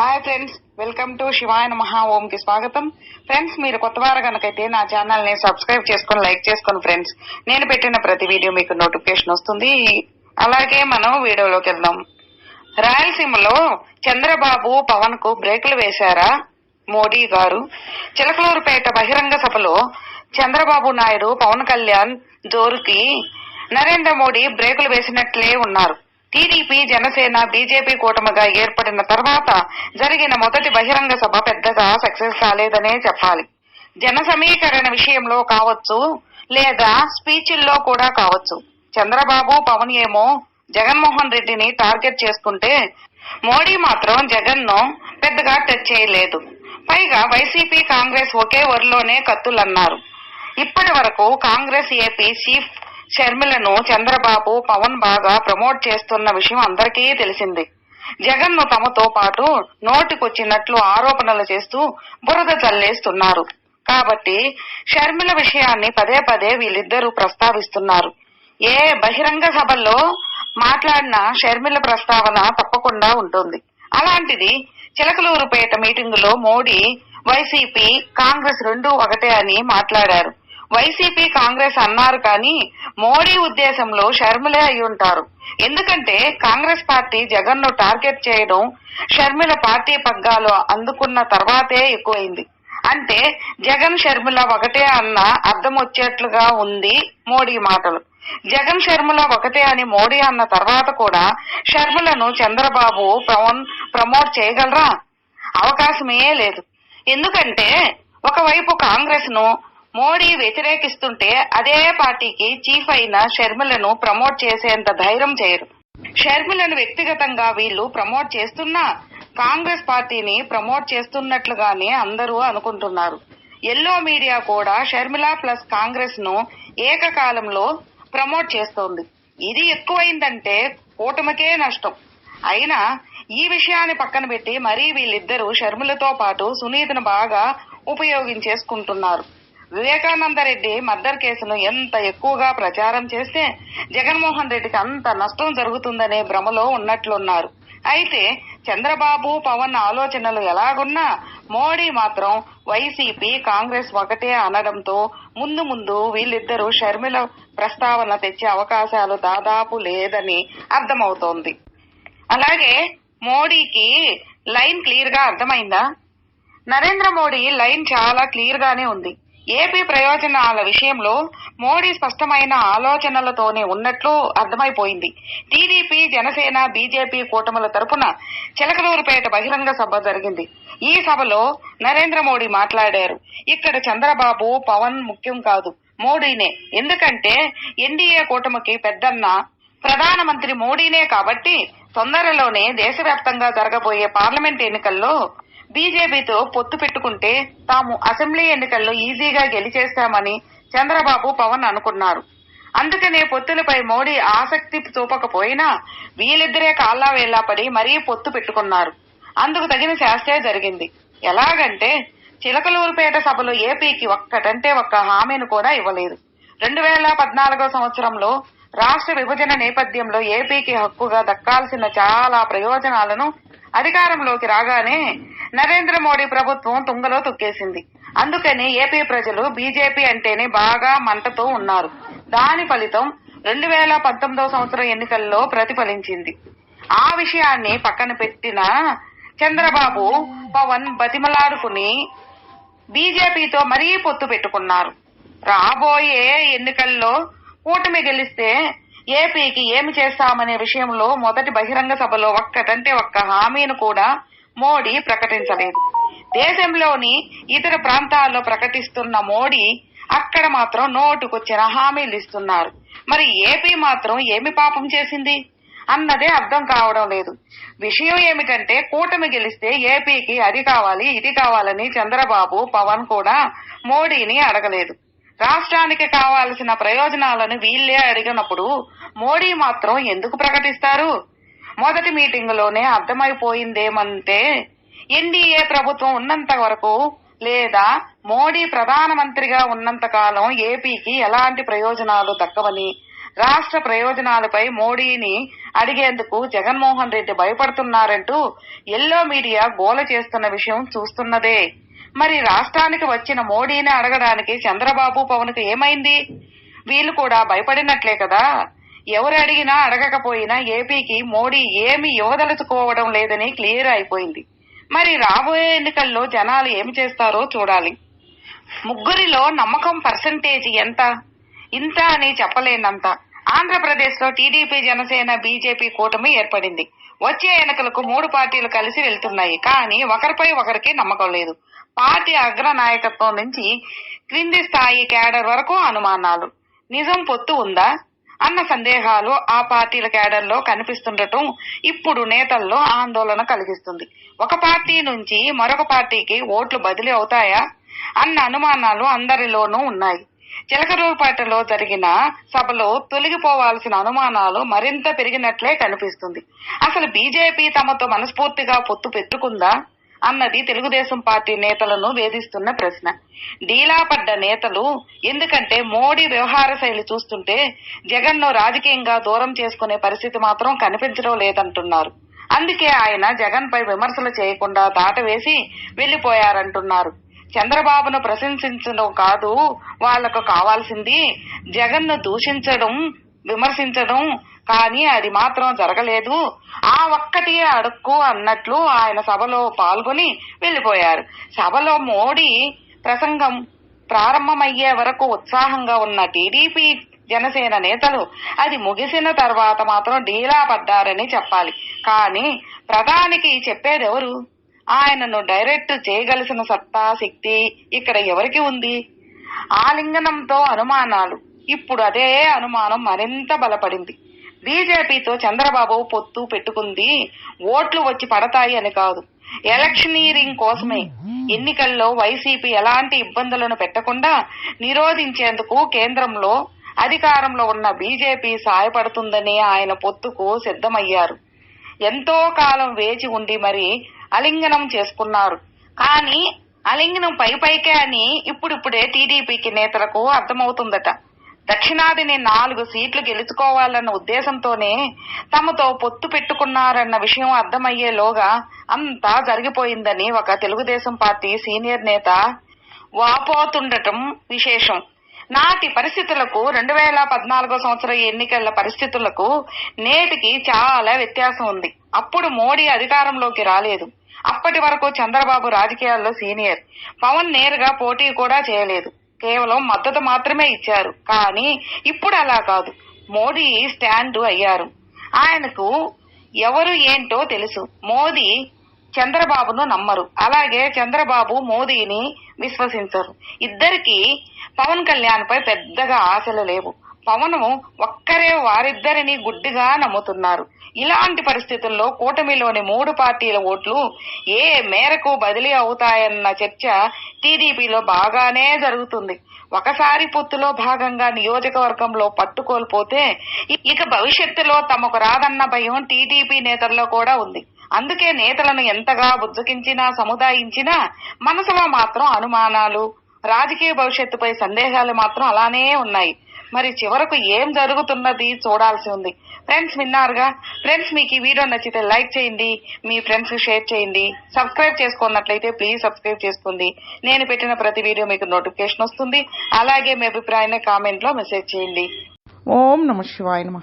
Hi friends welcome to శివాయ మహా ఓం కి స్వాగతం ఫ్రెండ్స్ మీరు కొత్త వారు కనుకైతే నా ఛానల్ని సబ్స్క్రైబ్ చేసుకొని లైక్ చేసుకోండి ఫ్రెండ్స్ నేను పెట్టిన ప్రతి వీడియో మీకు నోటిఫికేషన్ వస్తుంది. అలాగే మనం వీడియోలోకి వెళ్దాం. రాయలసీమలో చంద్రబాబు పవన్కు బ్రేకులు వేశారా? మోడీ గారు. చిలకలూరుపేట బహిరంగ సభలో చంద్రబాబు నాయుడు పవన్ కళ్యాణ్ జోరుకి నరేంద్ర మోడీ బ్రేకులు వేసినట్లే ఉన్నారు. టీడీపీ జనసేన బీజేపీ కూటమిగా ఏర్పడిన తర్వాత జరిగిన మొదటి బహిరంగ సభ పెద్దగా సక్సెస్ కాలేదనే చెప్పాలి. జన సమీకరణ విషయంలో కావచ్చు లేదా స్పీచ్ల్లో కూడా కావచ్చు. చంద్రబాబు పవన్ ఏమో జగన్మోహన్ రెడ్డిని టార్గెట్ చేసుకుంటే మోడీ మాత్రం జగన్ను పెద్దగా టచ్ చేయలేదు. పైగా వైసీపీ కాంగ్రెస్ ఒకే వరిలోనే కత్తులన్నారు. ఇప్పటి వరకు కాంగ్రెస్ ఏపీ చీఫ్ షర్మిలను చంద్రబాబు పవన్ బాగా ప్రమోట్ చేస్తున్న విషయం అందరికీ తెలిసింది. జగన్ను తమతో పాటు నోటికొచ్చినట్లు ఆరోపణలు చేస్తూ బురద చల్లేస్తున్నారు. కాబట్టి షర్మిల విషయాన్ని పదే పదే వీళ్ళిద్దరూ ప్రస్తావిస్తున్నారు. ఏ బహిరంగ సభల్లో మాట్లాడిన షర్మిల ప్రస్తావన తప్పకుండా ఉంటుంది. అలాంటిది చిలకలూరుపేట మీటింగులో మోడీ వైసీపీ కాంగ్రెస్ రెండు ఒకటే అని మాట్లాడారు. వైసీపీ కాంగ్రెస్ అన్నారు కానీ మోడీ ఉద్దేశంలో షర్మిలే అయి ఉంటారు. ఎందుకంటే కాంగ్రెస్ పార్టీ జగన్ను టార్గెట్ చేయడం షర్మిల పార్టీ పగ్గాలు అందుకున్న తర్వాతే ఎక్కువైంది. అంటే జగన్ షర్మిల ఒకటే అన్న అర్థం వచ్చేట్లుగా ఉంది మోడీ మాటలు. జగన్ షర్మిల ఒకటే అని మోడీ అన్న తర్వాత కూడా షర్మిలను చంద్రబాబు ప్రమోట్ చేయగలరా? అవకాశమే లేదు. ఎందుకంటే ఒకవైపు కాంగ్రెస్ను మోడీ వ్యతిరేకిస్తుంటే అదే పార్టీకి చీఫ్ అయిన షర్మిలను ప్రమోట్ చేసేంత ధైర్యం చేయరు. షర్మిలను వ్యక్తిగతంగా వీళ్ళు ప్రమోట్ చేస్తున్నా కాంగ్రెస్ పార్టీని ప్రమోట్ చేస్తున్నట్లుగానే అందరూ అనుకుంటున్నారు. ఎల్లో మీడియా కూడా షర్మిల ప్లస్ కాంగ్రెస్ను ఏకకాలంలో ప్రమోట్ చేస్తోంది. ఇది ఎక్కువైందంటే కూటమికే నష్టం. అయినా ఈ విషయాన్ని పక్కన పెట్టి మరీ వీళ్ళిద్దరూ షర్మిలతో పాటు సునీతను బాగా ఉపయోగించేసుకుంటున్నారు. వివేకానంద రెడ్డి మర్డర్ కేసును ఎంత ఎక్కువగా ప్రచారం చేస్తే జగన్మోహన్ రెడ్డికి అంత నష్టం జరుగుతుందనే భ్రమలో ఉన్నట్లున్నారు. అయితే చంద్రబాబు పవన్ ఆలోచనలు ఎలాగున్నా మోడీ మాత్రం వైసీపీ కాంగ్రెస్ ఒకటే అనడంతో ముందు ముందు వీళ్ళిద్దరూ షర్మిల ప్రస్తావన తెచ్చే అవకాశాలు దాదాపు లేదని అర్థమవుతోంది. అలాగే మోడీకి లైన్ క్లియర్గా అర్థమైందా? నరేంద్ర మోడీ లైన్ చాలా క్లియర్ గానే ఉంది. ఏపీ ప్రయోజనాల విషయంలో మోడీ స్పష్టమైన ఆలోచనలతోనే ఉన్నట్లు అర్థమైపోయింది. టీడీపీ జనసేన బీజేపీ కూటముల తరపున చిలకలూరుపేట బహిరంగ సభ జరిగింది. ఈ సభలో నరేంద్ర మోడీ మాట్లాడారు. ఇక్కడ చంద్రబాబు పవన్ ముఖ్యం కాదు మోడీనే. ఎందుకంటే ఎన్డీఏ కూటమికి పెద్దన్న ప్రధానమంత్రి మోడీనే కాబట్టి తొందరలోనే దేశవ్యాప్తంగా జరగబోయే పార్లమెంట్ ఎన్నికల్లో బీజేపీతో పొత్తు పెట్టుకుంటే తాము అసెంబ్లీ ఎన్నికల్లో ఈజీగా గెలిచేస్తామని చంద్రబాబు పవన్ అనుకున్నారు. అందుకనే పొత్తులపై మోడీ ఆసక్తి చూపకపోయినా వీళ్ళిద్దరే కాళ్ళ వేలా పడి మరీ పొత్తు పెట్టుకున్నారు. అందుకు తగిన శాస్త్రే జరిగింది. ఎలాగంటే చిలకలూరుపేట సభలో ఏపీకి ఒక్కటంటే ఒక్క హామీని కూడా ఇవ్వలేదు. రెండు వేల పద్నాలుగో సంవత్సరంలో రాష్ట్ర విభజన నేపథ్యంలో ఏపీకి హక్కుగా దక్కాల్సిన చాలా ప్రయోజనాలను అధికారంలోకి రాగానే నరేంద్ర మోడీ ప్రభుత్వం తుంగలో తొక్కేసింది. అందుకని ఏపీ ప్రజలు బీజేపీ అంటేనే బాగా మంటతో ఉన్నారు. దాని ఫలితం రెండు వేల పంతొమ్మిదవ సంవత్సరం ఎన్నికల్లో ప్రతిఫలించింది. ఆ విషయాన్ని పక్కన పెట్టిన చంద్రబాబు పవన్ బతిమలాడుకుని బీజేపీతో మరీ పొత్తు పెట్టుకున్నారు. రాబోయే ఎన్నికల్లో కూటమి గెలిస్తే ఏపీకి ఏమి చేస్తామనే విషయంలో మొదటి బహిరంగ సభలో ఒక్కటంటే ఒక్క హామీని కూడా మోడీ ప్రకటించలేదు. దేశంలోని ఇతర ప్రాంతాల్లో ప్రకటిస్తున్న మోడీ అక్కడ మాత్రం నోటుకొచ్చిన హామీలు ఇస్తున్నారు. మరి ఏపీ మాత్రం ఏమి పాపం చేసింది? అన్నదే అర్థం కావడం లేదు. విషయం ఏమిటంటే కూటమి గెలిస్తే ఏపీకి అది కావాలి ఇది కావాలని చంద్రబాబు పవన్ కూడా మోడీని అడగలేదు. రాష్ట్రానికి కావాల్సిన ప్రయోజనాలను వీళ్ళే అడిగినప్పుడు మోడీ మాత్రం ఎందుకు ప్రకటిస్తారు? మొదటి మీటింగులోనే అర్థమైపోయిందేమంటే ఎన్డీఏ ప్రభుత్వం ఉన్నంత వరకు లేదా మోడీ ప్రధానమంత్రిగా ఉన్నంత కాలం ఏపీకి ఎలాంటి ప్రయోజనాలు దక్కవని రాష్ట్ర ప్రయోజనాలపై మోడీని అడిగేందుకు జగన్మోహన్ రెడ్డి భయపడుతున్నారంటూ ఎల్లో మీడియా గోల చేస్తున్న విషయం చూస్తున్నదే. మరి రాష్ట్రానికి వచ్చిన మోడీని అడగడానికి చంద్రబాబు పవన్కు ఏమైంది? వీళ్ళు కూడా భయపడినట్లే కదా. ఎవరు అడిగినా అడగకపోయినా ఏపీకి మోడీ ఏమి ఇవ్వదలుచుకోవడం లేదని క్లియర్ అయిపోయింది. మరి రాబోయే ఎన్నికల్లో జనాలు ఏమి చేస్తారో చూడాలి. ముగ్గురిలో నమ్మకం పర్సంటేజ్ ఎంత? ఇంత అని చెప్పలేనంత. ఆంధ్రప్రదేశ్లో టీడీపీ జనసేన బీజేపీ కూటమి ఏర్పడింది. వచ్చే ఎన్నికలకు మూడు పార్టీలు కలిసి వెళ్తున్నాయి. కానీ ఒకరిపై ఒకరికి నమ్మకం లేదు. పార్టీ అగ్ర నాయకత్వం నుంచి క్రింది స్థాయి క్యాడర్ వరకు అనుమానాలు. నిజం పొత్తు ఉందా? అన్న సందేహాలు ఆ పార్టీల క్యాడర్లో కనిపిస్తుండటం ఇప్పుడు నేతల్లో ఆందోళన కలిగిస్తుంది. ఒక పార్టీ నుంచి మరొక పార్టీకి ఓట్లు బదిలీ అవుతాయా? అన్న అనుమానాలు అందరిలోనూ ఉన్నాయి. చిలకరూరుపేటలో జరిగిన సభలో తొలగిపోవాల్సిన అనుమానాలు మరింత పెరిగినట్లే కనిపిస్తుంది. అసలు బీజేపీ తమతో మనస్ఫూర్తిగా పొత్తు పెట్టుకుందా? అన్నది తెలుగుదేశం పార్టీ నేతలను వేధిస్తున్న ప్రశ్న. డీలా పడ్డ నేతలు ఎందుకంటే మోడీ వ్యవహార శైలి చూస్తుంటే జగన్ను రాజకీయంగా దూరం చేసుకునే పరిస్థితి మాత్రం కనిపించడం లేదంటున్నారు. అందుకే ఆయన జగన్ పై విమర్శలు చేయకుండా దాటవేసి వెళ్ళిపోయారంటున్నారు చంద్రబాబును ప్రశంసించడం కాదు వాళ్ళకు కావాల్సింది జగన్ను దూషించడం విమర్శించడం కానీ అది మాత్రం జరగలేదు. ఆ ఒక్కటి అడుక్కు అన్నట్లు ఆయన సభలో పాల్గొని వెళ్ళిపోయారు సభలో మోడీ ప్రసంగం ప్రారంభమయ్యే వరకు ఉత్సాహంగా ఉన్న టీడీపీ జనసేన నేతలు అది ముగిసిన తర్వాత మాత్రం డీలా పడ్డారని చెప్పాలి. కానీ ప్రధానికి చెప్పేదెవరు ఆయనను డైరెక్ట్ చేయగలిసిన సత్తా శక్తి ఇక్కడ ఎవరికి ఉంది? ఆలింగనంతో అనుమానాలు. ఇప్పుడు అదే అనుమానం మరింత బలపడింది. బీజేపీతో చంద్రబాబు పొత్తు పెట్టుకుంది ఓట్లు వచ్చి పడతాయి అని కాదు. ఎలక్షనీరింగ్ కోసమే. ఎన్నికల్లో వైసీపీ ఎలాంటి ఇబ్బందులను పెట్టకుండా నిరోధించేందుకు కేంద్రంలో అధికారంలో ఉన్న బీజేపీ సాయపడుతుందని ఆయన పొత్తుకు సిద్ధమయ్యారు. ఎంతో కాలం వేచి ఉండి మరి అలింగనం చేసుకున్నారు. కానీ అలింగనం పై పైకే అని ఇప్పుడిప్పుడే టీడీపీకి నేతలకు అర్థమవుతుందట. దక్షిణాదిని నాలుగు సీట్లు గెలుచుకోవాలన్న ఉద్దేశంతోనే తమతో పొత్తు పెట్టుకున్నారన్న విషయం అర్థమయ్యేలోగా అంతా జరిగిపోయిందని ఒక తెలుగుదేశం పార్టీ సీనియర్ నేత వాపోతుండటం విశేషం. నాటి పరిస్థితులకు రెండు వేల పద్నాలుగో సంవత్సరం ఎన్నికల పరిస్థితులకు నేటికి చాలా వ్యత్యాసం ఉంది. అప్పుడు మోడీ అధికారంలోకి రాలేదు. అప్పటి వరకు చంద్రబాబు రాజకీయాల్లో సీనియర్. పవన్ నేరుగా పోటీ కూడా చేయలేదు. కేవలం మద్దతు మాత్రమే ఇచ్చారు. కానీ ఇప్పుడు అలా కాదు. మోడీ స్టాండ్ అయ్యారు. ఆయనకు ఎవరు ఏంటో తెలుసు. మోదీ చంద్రబాబును నమ్మరు. అలాగే చంద్రబాబు మోదీని విశ్వసించరు. ఇద్దరికి పవన్ కళ్యాణ్ పై పెద్దగా ఆశలు లేవు. పవన్ ఒక్కరే వారిద్దరిని గుడ్డిగా నమ్ముతున్నారు. ఇలాంటి పరిస్థితుల్లో కూటమిలోని మూడు పార్టీల ఓట్లు ఏ మేరకు బదిలీ అవుతాయన్న చర్చ టీడీపీలో బాగానే జరుగుతుంది. ఒకసారి పొత్తులో భాగంగా నియోజకవర్గంలో పట్టుకోల్పోతే ఇక భవిష్యత్తులో తమకు రాదన్న భయం టీడీపీ నేతల్లో కూడా ఉంది. అందుకే నేతలను ఎంతగా బుజ్జగించినా సముదాయించినా మనసులో మాత్రం అనుమానాలు రాజకీయ భవిష్యత్తుపై సందేహాలు మాత్రం అలానే ఉన్నాయి. మరి చివరకు ఏం జరుగుతున్నది చూడాల్సి ఉంది. ఫ్రెండ్స్ విన్నారుగా? ఫ్రెండ్స్ మీకు ఈ వీడియో నచ్చితే లైక్ చేయండి మీ ఫ్రెండ్స్ షేర్ చేయండి. సబ్స్క్రైబ్ చేసుకున్నట్లయితే ప్లీజ్ సబ్స్క్రైబ్ చేసుకోండి. నేను పెట్టిన ప్రతి వీడియో మీకు నోటిఫికేషన్ వస్తుంది. అలాగే మీ అభిప్రాయాన్ని కామెంట్లో మెసేజ్ చేయండి. ఓం నమ శివాయ నమ.